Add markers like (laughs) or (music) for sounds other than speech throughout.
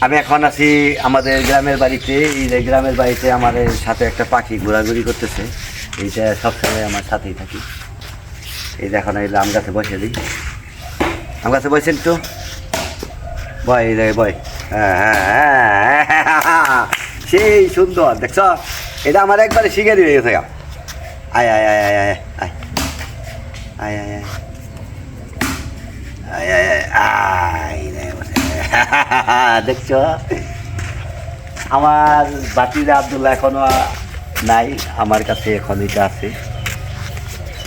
আমি এখন আছি আমাদের গ্রামের বাড়িতে। এই যে গ্রামের বাড়িতে আমাদের সাথে একটা পাখি ঘোরাঘুরি করতেছে। এইটা সবসময় আমার সাথেই থাকি। এই এখন এই আম গাছে বসে দিই। আম গাছে বসেন তো। বয় এই জায়গায় বয়। হ্যাঁ হ্যাঁ হ্যাঁ, হ্যাঁ, সেই সুন্দর দেখছ? এটা আমার একবারে শিখে দিয়ে গেছে। আয় আয় আয় আয়। আয় আয় আয়। আয় আয় আয় আয়। (laughs) দেখছ? আমার বাতিজা আবদুল্লাহ এখনও নাই, আমার কাছে এখন এটা আছে।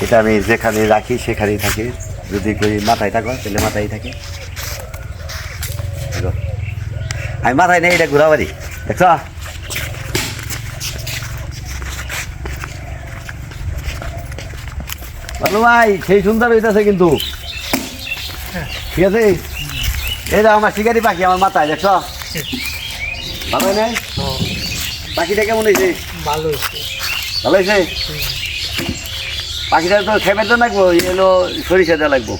এটা আমি যেখানে রাখি, সেখানেই থাকে। যদি কই মাথায় থাকো, তাহলে মাথায় থাকে। আমি মাথায় নেই, এটা ঘোরাবাড়ি। দেখছ? ভালো ভাই, সেই সুন্দর হইতেছে কিন্তু। ঠিক আছে? এই দাও আমার শিকারি পাখি আমার মাথায় দেখছ? ভালো নাই পাখিটা কেমন হয়েছে? ভালো হয়েছে। ভালো হয়েছে? পাখিটা তো খেপে তো লাগবো এলো সরিষা দেওয়া লাগবো।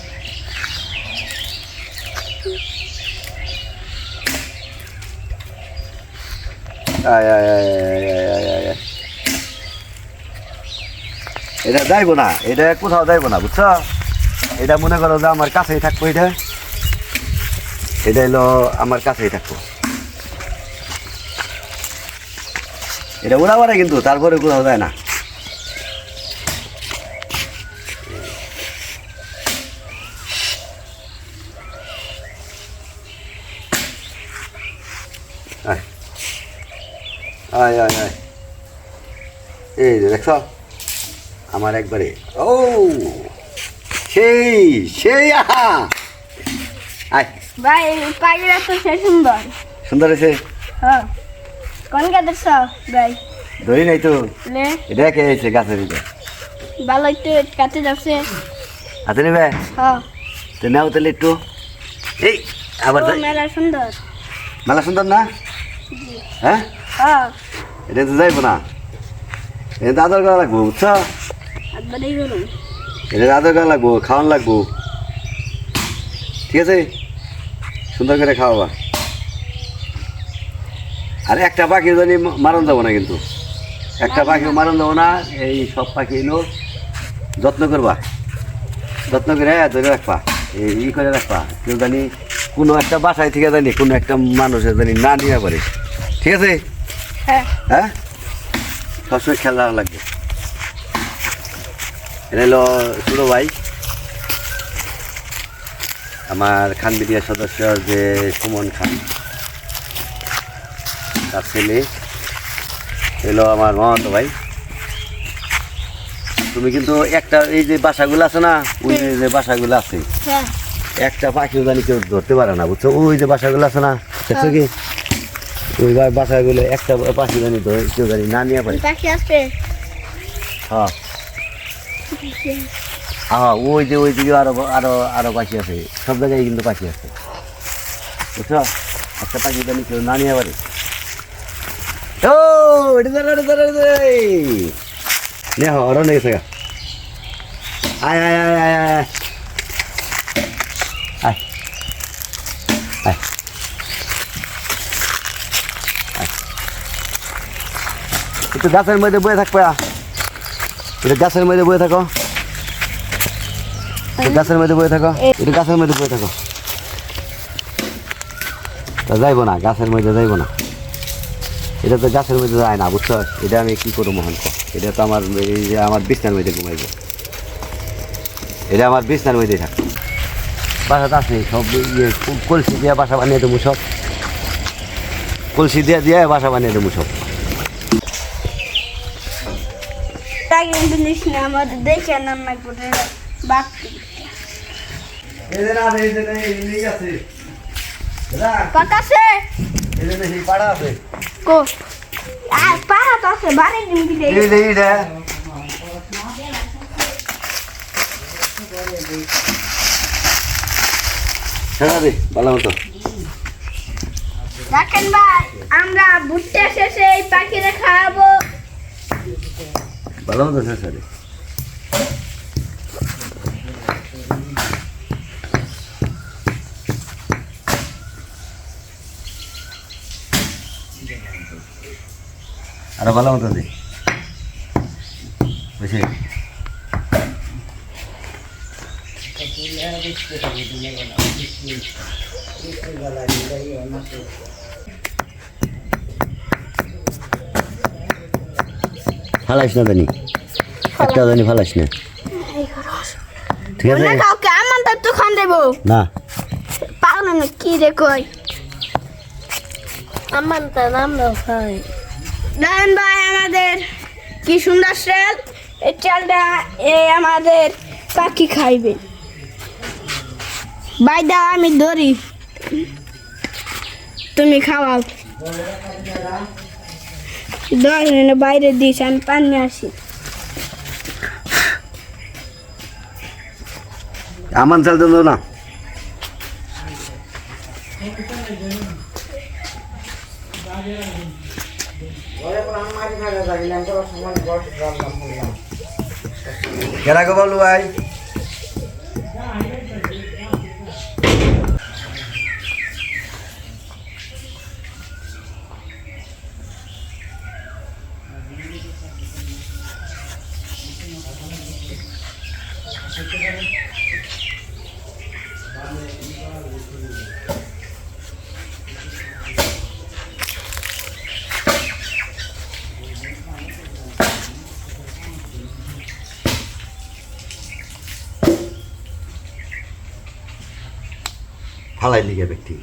এটা যাইব না এটা কোথাও যাইব না বুঝছ? এটা মনে করো যে আমার কাছেই থাকব এটা। এটা হলো আমার কাছেই থাকব। এটা ওরা ওরা কিন্তু, তারপরে কোথাও যায় না। আয় আয় আয়। এই যে দেখছ? আমার একবারে। ও! সেই সেই, আহা! আয়। ভাই পাখিরা তো সে সুন্দর। সুন্দর হয়েছে? হ্যাঁ। কোন সব ভাই? ধরি নাই তো। এটা কে হয়েছে গাছের ভিতরে? ভালো একটু কাছে যাচ্ছে। হাতে নেবে? হ্যাঁ। তো নাও তাহলে একটু। এই আবার। মেলা সুন্দর। মেলা সুন্দর না? হ্যাঁ? হ্যাঁ। এটা তো যাইবো না। এটা আদর করা লাগবো বুঝছ? এটা আদর করা লাগবো খাওয়ান লাগবো। ঠিক আছে? সুন্দর করে খাওয়াবা। আর একটা পাখি জানি মারণ যাব না কিন্তু। একটা পাখি মারণ যাব না এই সব পাখি এলো যত্ন করবা। যত্ন করে ধরে রাখবা এই ই করে রাখবা। কেউ জানি কোনো একটা বাসায় থেকে জানি কোনো একটা মানুষের জানি না নিয়ে পারে ঠিক আছে? হ্যাঁ। হ্যাঁ? সবসময় খেয়াল রাখা লাগবে। এটা হলো ছোটো ভাই। আমার খান মিডিয়ার সদস্য যে সুমন খান তার ছেলে এলো আমার মামাতো ভাই। তুমি কিন্তু একটা এই যে বাসাগুলো আছে না ওই যে- বাসাগুলো আছে হ্যাঁ। একটা পাখিও জানি কেউ ধরতে পারে না বুঝছ? ওই যে বাসাগুলো আছে না দেখছ কি? ওই বা- বাসাগুলো একটা পাখি জানি ধরে কেউ জানি না নিয়ে পারে। পাখি আসবে হ্যাঁ। হ্যাঁ ওই যে, ওই দিকে আরও আরও আরও পাখি আছে। সব জায়গায় কিন্তু পাখি আছে। বুঝছ? একটা পাখি আমি কেউ না নিয়ে পারি ও, এটা দাঁড়া এটা নে হরণ হয়ে গেছে আয় আয় আয় আয় আয় আয়। আয় একটু গাছের মধ্যে বয়ে থাকবে এটা গাছের মধ্যে বয়ে থাকো। গাছের মধ্যে বয়ে থাকো। এটা গাছের মধ্যে বয়ে থাকো। যাইবো না, গাছের মধ্যে যাইবো না। এটা তো গাছের মধ্যে যায় না, বুঝছ? এটা আমি কি করব মোহন? এটা তো আমার এই যে আমার বিছনার মধ্যে ঘুমাইবো। এটা আমার বিছনার মধ্যে থাকবে বাসাতে আছে, সব ইয়ে কলসি দিয়ে বাসা বানিয়ে দেবো সব। কলসি দিয়ে দিয়ে বাসা বানিয়ে দেবো সব। আমাদের দেখে রান্না দেখেন ভাই আমরা ভুট্টা শেষে এই পাখিরে খাওয়াবো। ভালো মতো শেষ আরও ভালো মতো দে। বুঝছি ফালাইস না জানি। একটা জানি ফালাইস না। ঠিক আছে? কাউকে আমার তো তো খান দেবো। না। পাগল না কি রে কই আমার তো নাম ভাই দেখেন ভাই আমাদের। কি সুন্দর চাল এই চালটা এই আমাদের পাখি খাইবে। ভাই দা আমি ধরি। তুমি খাওয়াও। দশ মিনিট বাইরে দিস, আমি পানি আসি। আমার চাল তো না। কেনা গো বলু ভাই। ফালাই লিগে ব্যক্তি।